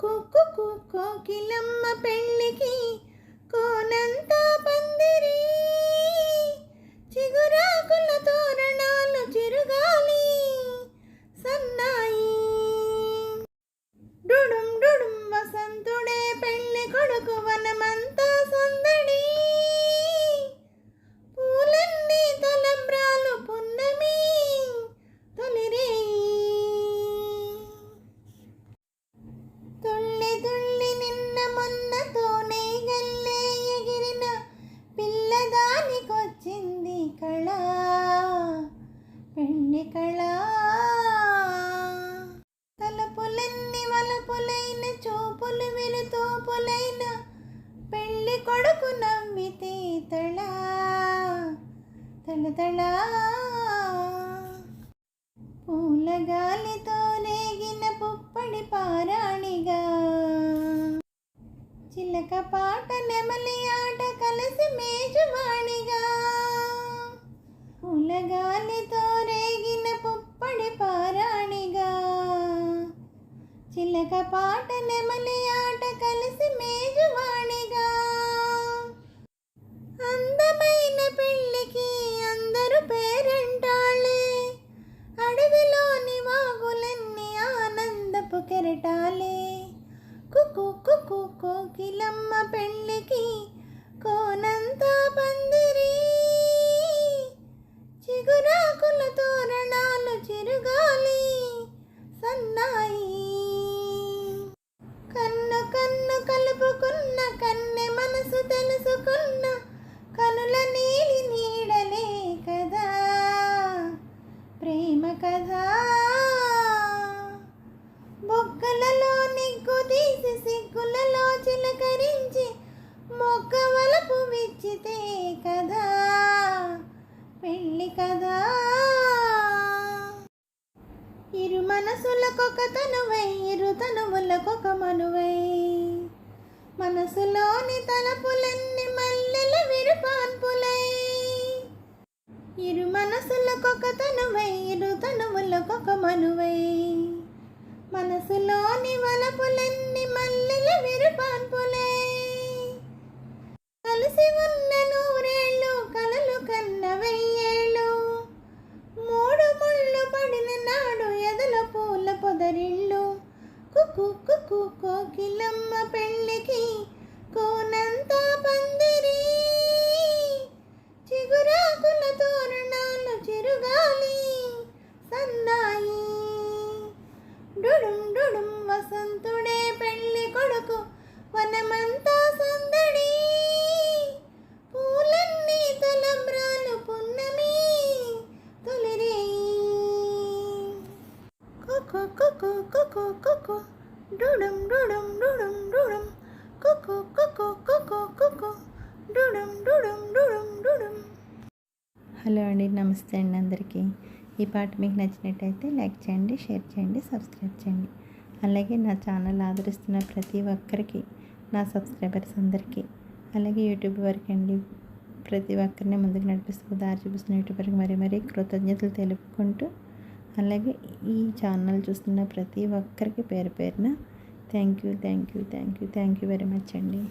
కుక్కు కుక్కు కోకిలమ్మ పెళ్ళికి కోనంతా పందిరి. చిగురాకుల తోరణాలు చిరుగాలి సన్నాయి. డుడుం డుడుం వసంతుడే పెళ్ళి కొడుకు కళ. తలపులన్నీ వలపులైన చూపులు విరుతూపులైన పెళ్ళి కొడుకు నవ్వితే తళ తళ. పూల గాలితో రేగిన పుప్పడి పారాణిగా. చిలక పాట నెమలియా నాటక పాట నెమలి ఆట కలిసి మేజువాణిగా. అందమైన పెళ్ళికి అందరూ పేరంటాళ్ళే. అడవిలోని వాగులన్నీ ఆనందపు కెరటా కదా. బొక్కలలో నిగ్గు తీసి సిగ్గులలో చిలకరించి మొక్క వలపు విచ్చితే కదా. పెళ్ళి కదా. ఇరు మనసులకొక తనువై ఇరు తనువులకొక మనువై. మనసులోని తలపులన్నీ ఇరు మనసులకొక తనువై ఇరు తనువులకొక మనువై. మనసులోని వలపులన్నీ మల్లెల విరుపాన్పులే. కలిసి ఉన్న నూరేళ్ళు కలలు కన్న వెయ్యేళ్ళు. మూడు ముళ్ళు పడిన నాడు ఎదల పూల పొదరిళ్ళు. కుక్కు కుక్కు కోకిలమ్మ పెళ్ళి వనమంతా సందడి పూలన్నీ తలంబ్రాలు పున్నమి తొలిరే కుకు కుకు కుకు కుకు డుడం డుడం డుడం డుడం కుకు కుకు కుకు కుకు డుడం డుడం డుడం డుడం హలో అండి నమస్తే అండి అందరికీ ఈ పాట మీకు నచ్చినట్టయితే లైక్ చేయండి షేర్ చేయండి సబ్స్క్రైబ్ చేయండి అలాగే నా ఛానల్ ఆదరిస్తున్న ప్రతి ఒక్కరికి నా సబ్స్క్రైబర్స్ అందరికీ అలాగే యూట్యూబ్ వరకు అండి ప్రతి ఒక్కరిని ముందుకు నడిపిస్తూ దారి చూపిస్తున్న యూట్యూబర్కి మరీ మరీ కృతజ్ఞతలు తెలుపుకుంటూ అలాగే ఈ ఛానల్ చూస్తున్న ప్రతి ఒక్కరికి పేరు పేరున thank you thank you thank you thank you very much అండి.